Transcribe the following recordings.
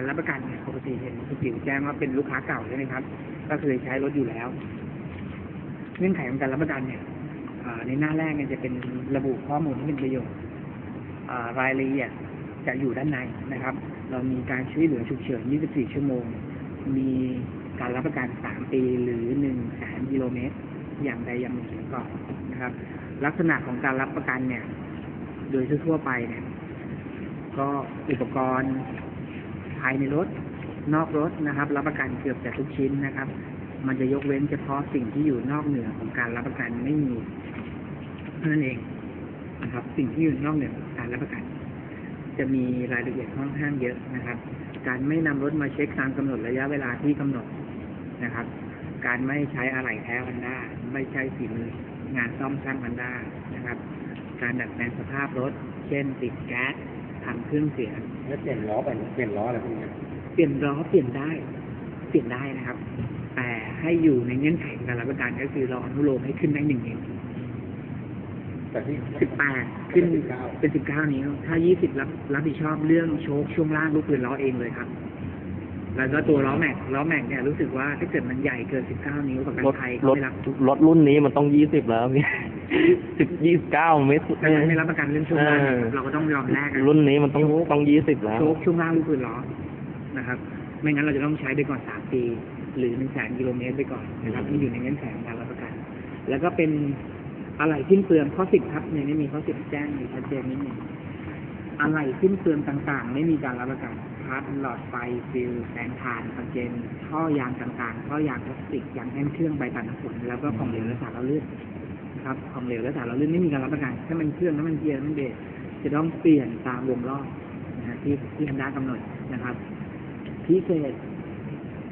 การรับประกันเนี่ยปกติเห็นคุณจิ๋วแจ้งว่าเป็นลูกค้าเก่าใช่ไหมครับ ก็เคยใช้รถอยู่แล้ว เงื่อนไขของการรับประกันเนี่ยในหน้าแรกเนี่ยจะเป็นระบุข้อมูลที่เป็นประโยชน์รายละเอียดจะอยู่ด้านในนะครับ เรามีการช่วยเหลือฉุกเฉิน 24 ชั่วโมง มีการรับประกัน 3 ปีหรือ 1 แสนกิโลเมตร อย่างใดอย่างหนึ่งก่อนนะครับ ลักษณะของการรับประกันเนี่ย โดยทั่วไปเนี่ย ก็อุปกรณ์ ภายในรถ นอกรถนะครับ รับประกันเกือบจะทุกชิ้นนะครับ มันจะยกเว้นเฉพาะสิ่งที่อยู่นอกเหนือของการรับประกันไม่มีนั้นเองนะครับ สิ่งที่อยู่นอกเหนือของการรับประกัน จะมีรายละเอียดค่อนข้างเยอะนะครับ การไม่นำรถมาเช็คตามกำหนดระยะเวลาที่กำหนดนะครับ การไม่ใช้อะไหล่แท้ฮันด้าไม่ใช่ฝีมืองานซ่อมช่างฮันด้านะครับ การดัดแปลงสภาพรถ เช่นติดแก๊ส ทำเครื่องเสียงแล้วเปลี่ยนล้อไปเปลี่ยนล้ออะไรพวกนี้เปลี่ยนล้อเปลี่ยนได้ เปลี่ยนได้นะครับ แต่ให้อยู่ในเงื่อนไขของการรับประกันก็คือเราอนุโลมให้ขึ้นได้หนึ่งนิ้วแต่ที่สิบแปดขึ้นสิบเก้าเป็นสิบเก้านิ้ว ถ้ายี่สิบรับรับผิดชอบเรื่องโชคช่วงล่างลูกปืนล้อเองเลยครับ แล้วก็ตัวล้อแม็กล้อแม็กเนี่ยรู้สึกว่าถ้าเกิดมันใหญ่เกินสิบเก้านิ้วประกันรถภัยรเขาถไม่รับรถรุ่นนี้มันต้องยี่สิบแล้วพี่สิบยี่สิบเก้าไม่สุดประกันไม่รับประกันเรื่องช่วงล่างเออเราก็ต้องยอมแลกกันรุ่นนี้มันต้องต้องยี่สิบแล้ว โชคช่วงล่างลูกปืนล้อนะครับ ไม่งั้นเราจะต้องใช้ไปก่อนสามปี หรือหนึ่งแสนกิโลเมตรไปก่อนนะครับอืมนี่อยู่ในเงื่อนไขของการรับประกัน แล้วก็เป็นอะไรสิ้นเปลืองข้อสิบครับในนี้มีข้อสิบแจ้งอยู่ชัดเจนนิดหนึง อะไรสิ้นเปลืองต่างๆ ไม่มีการรับประกันพาร์ทหลอดไฟฟิลแสงถ่านคอนเจนท่อยางต่างๆท่อยางพลาสติกยางแห้งเครื่องใบตัดน้ำฝนแล้วก็ของเหลวและสารละลื่นนะครับของเหลวและสารละลื่นไม่มีการรับประกันถ้ามันเครื่องน้ำมันเกียร์น้ำมันเบรกจะต้องเปลี่ยนตามวงรอบนะฮะที่ที่ฮันด้ากำหนดนะครับพิเศษ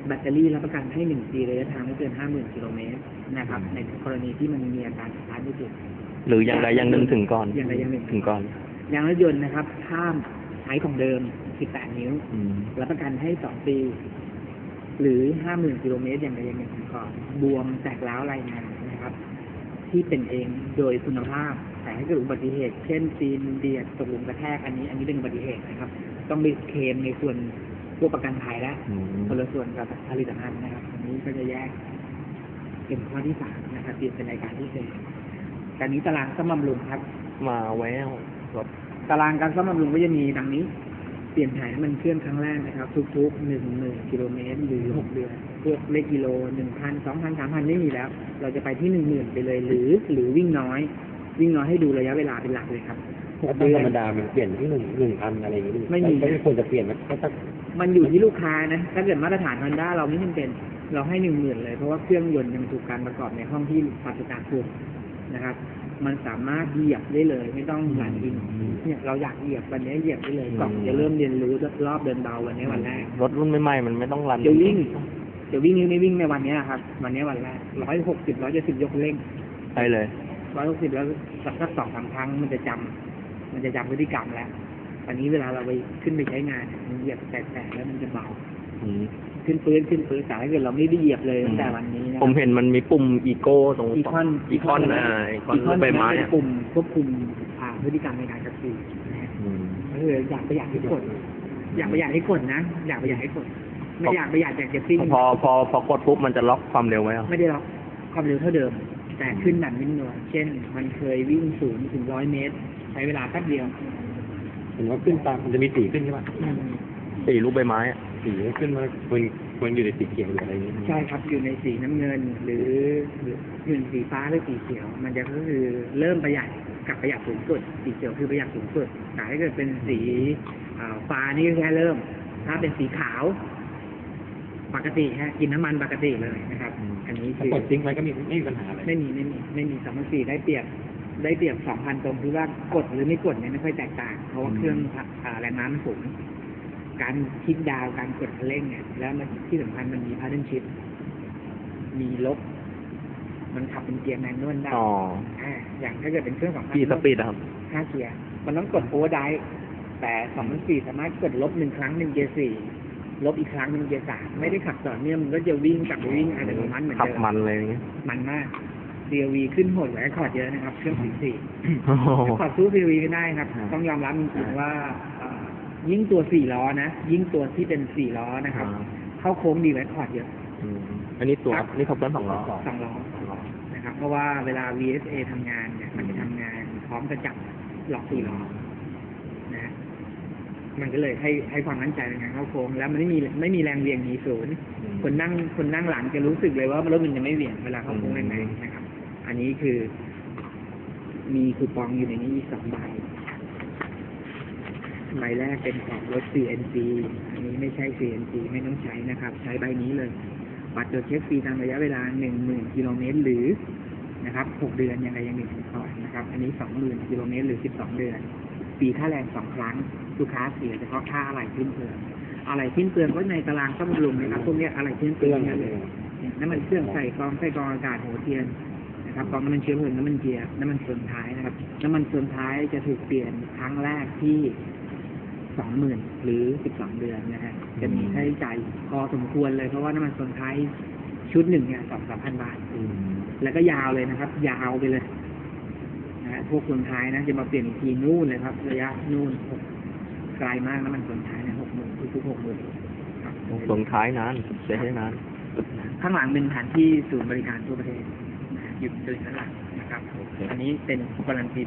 แบตเตอรี่รับประกันให้หนึ่งปีระยะทางไม่เกินห้าหมื่นกิโลเมตรนะครับ ในกรณีที่มันมีอาการสตาร์ทไม่ติดหรืออย่างใดอย่างหนึ่งถึงก่อนอย่างใดอย่างหนึ่งถึงก่อน ยางรถยนต์นะครับห้ามใช้ของเดิม 18 นิ้ว อืมรับประกันให้ 2 ปี หรือ 50,000กิโลเมตรอย่างใดอย่างหนึ่งก่อนบวมแตกร้าวรายงานนะครับ ที่เป็นเองโดยคุณภาพ แต่ถ้าเกิดอุบัติเหตุ เช่นซีนเดียดตกหลุมกระแทกอันนี้ อันนี้เป็นอุบัติเหตุนะครับ ต้องไปเคลมในส่วนพวกประกันภัยแล้วอืมคนละส่วนกับผลิตภัณฑ์นะครับ อันนี้ก็จะแยก เป็นข้อที่สามนะครับเปลี่ยนเป็นรายการที่สี่แต่นี้ตารางซ่อมบำรุงครับ มาแววรถ ตารางการซ่อมบำรุงก็จะมีดังนี้ เปลี่ยนถ่ายน้ำมันเครื่องครั้งแรกนะครับ ทุกๆหนึ่งหมื่นกิโลเมตรหรือหกเดือนพวกเลขกิโลหนึ่งพันสองพันสามพันไม่มีแล้ว เราจะไปที่หนึ่งหมื่นไปเลย หรือหรือวิ่งน้อย วิ่งน้อยให้ดูระยะเวลาเป็นหลักเลยครับหกถ้าเดืธอรนรมดามันเปลี่ยนที่หนึ่งหนึ่งพันอะไรอย่างงี้ไม่มีไม่ควรจะเปลี่ยนมันก็ต้องมันอยู่ที่ลูกค้านะถ้าเกิดมาตรฐานฮอนด้าเราไม่จำเป็นเราให้หนึ่งหมื่นเลยเพราะว่าเครื่องยนต์ยังถูกการประกอบในห้องที่ปราศจากฝุ่นนะครับ มันสามารถเหยียบได้เลย ไม่ต้องหลันดินเนี่ยเราอยากเหยียบวันนี้เหยียบได้เลยก่อนจะเริ่มเรียนรู้รอบเดินเบาวันนี้วันแรกรถรุ่นใหม่ๆมันไม่ต้องรันจะวิ่งจะวิ่งหรือไม่วิ่งในวันนี้ครับ วันนี้วันแรกร้อยหกสิบร้อยเจ็ดสิบยกเร่งไปเลยร้อยหกสิบแล้วสักสักสองสามครั้งมันจะจำมันจะจำพฤติกรรมแล้วอันนี้เวลาเราไปขึ้นไปใช้งานมันเหยียบแตะๆแล้วมันจะเบาอืม ขึ้นปืนขึ้นปืนแต่ถ้าเกิดเราไม่ได้เหยียบเลยตั้งแต่วันนี้นะผมเห็นมันมีปุ่มอีโก้ตรงอีคอนอีคอนอ่าอีคอนรถใบไม้เป็อะนปุ่มควบคุมอ่าพฤติกรรมในการขับขี่นะฮะอืมก็คืออยากประหยัดให้กด อยากประหยัดให้กดนะ อยากประหยัดให้กด ไม่อยากประหยัดอยากจะซิ่งพอพอพอกดปุ๊บมันจะล็อกความเร็วไว้เหรอไม่ได้ล็อกความเร็วเท่าเดิม แต่ขึ้นแบบนิ่มนวลเช่น มันเคยวิ่งศูนย์ถึงร้อยเมตร ใช้เวลาแป๊บเดียวเห็นว่าขึ้นตามมันจะมีสีขึ้นใช่ปะสีลูกใบไม้อะ สีขึ้นมาควรควรอยู่ในสีเขียวหรืออะไรอย่างงี้ใช่ครับอยู่ในสีน้ำเงินหรือหรืออยู่ในสีฟ้าหรือสีเขียว มันจะก็คือเริ่มประหยัดกับประหยัดสูงสุด สีเขียวคือประหยัดสูงสุดแต่ถ้าเกิดเป็นสีอ่าฟ้านี่ก็แค่เริ่ม ถ้าเป็นสีขาว ปกติฮะกินน้ำมันปกติเลยนะครับ อันนี้ถ้าคือกดทิ้งไว้ก็มีไม่มีปัญหาอะไรไม่มีไม่มีไม่มีสองพันสี่ได้เปรียบได้เปรียบสองพันตรงที่ว่ากดหรือไม่กดเนี่ยไม่ค่อยแตกต่าง เพราะว่าเครื่องอ่าแรงม้ามันสูง การคลิกดาวน์การกดคันเร่งเนี่ยแล้วมันที่สำคัญมันมีพาร์ทเนชิพมีลบ มันขับเป็นเกียร์แมนนวลได้อ๋ออ่าอย่างถ้าเกิดเป็นเครื่องสองพันกี่สปีดอะครับห้าเกียร์มันต้องกดโอเวอร์ไดฟ์แต่สองพันสี่สามารถกดลบหนึ่งครั้งหนึ่งเกียร์สี่ลบอีกครั้งหนึ่งเกียร์สามไม่ได้ขับต่อเนื่องมันก็จะวิ่งกลับไปวิ่งอัตโนมัติเหมือนขับเดิมมันเลยอย่างเงี้ยมันมาก DLV ขึ้นโหดกว่าแอคคอร์ดเยอะนะครับ เครื่องสีสี่โอ้โหแอคคอร์ดสู้ DLV ไม่ได้ครับครับ ต้องยอมรับจริงๆว่าเอ่อ ยิ่งตัวสี่ล้อนะ ยิ่งตัวที่เป็นสี่ล้อนะครับ อ่า เข้าโค้งดีไว้คอร์ดเยอะ อืมอันนี้ตัวครับ นี่เขาเป็นสองล้อสองล้อนะครับ เพราะว่าเวลา VSA ทำงานเนี่ย มันจะทำงานพร้อมกับจับหลอกสี่ล้อนะมันก็เลยให้ให้ความมั่นใจในการเข้าโค้ง แล้วมันไม่มีไม่มีแรงเวียงหนีศูนย์คนนั่งคนนั่งหลังจะรู้สึกเลยว่ารถมันจะไม่เหวี่ยงเวลาเข้าโค้งแรงๆนะครับ อันนี้คือ มีคูปองอยู่ในนี้อีกสองใบ ใบแรกเป็นของรถ CNC อันนี้ไม่ใช่ CNC ไม่ต้องใช้นะครับ ใช้ใบนี้เลย บัตรตรวจเช็คฟรีตามระยะเวลาหนึ่งหมื่นกิโลเมตรหรือนะครับหกเดือนยังไงยังหนึ่งก่อนนะครับ อันนี้สองหมื่นกิโลเมตรหรือสิบสองเดือนปีค่าแรงสองครั้ง ลูกค้าเสียเฉพาะค่าอะไรขึ้นเปลืองอะไรขึ้นเปลืองก็ในตารางต้องรุมนะครับ พวกนี้อะไรขึ้นเปลืองนั่นเลยเลยน้ำมันเครื่องใส่กองใส่กองอากาศหัวเทียนนะครับกองน้ำมันเชื้อเพลิงน้ำมันเกียร์น้ำมันเฟืองท้ายนะครับ น้ำมันเฟืองท้ายจะถูกเปลี่ยนครั้งแรกที่ สองหมื่นหรือสิบสองเดือนนะฮะจะมีค่าใช้จ่ายพอสมควรเลยเพราะว่าน้ำมันเฟืองท้ายชุดหนึ่งเนี่ยสองสามพันบาทอืมแล้วก็ยาวเลยนะครับ ยาวไปเลยนะฮะพวกคนท้ายนะจะมาเปลี่ยนอีกทีนู่นเลยครับ ระยะนู่นหกไกลมากน้ำมันคนท้ายเนี่ยหกหมื่นทุกๆหกหมื่นครับส่งท้ายนานใช้ให้นานข้างหลังเป็นสถานที่ศูนย์บริการทั่วประเทศนะฮะอยู่ตรงข้างหลังนะครับ อันนี้เป็นการันตี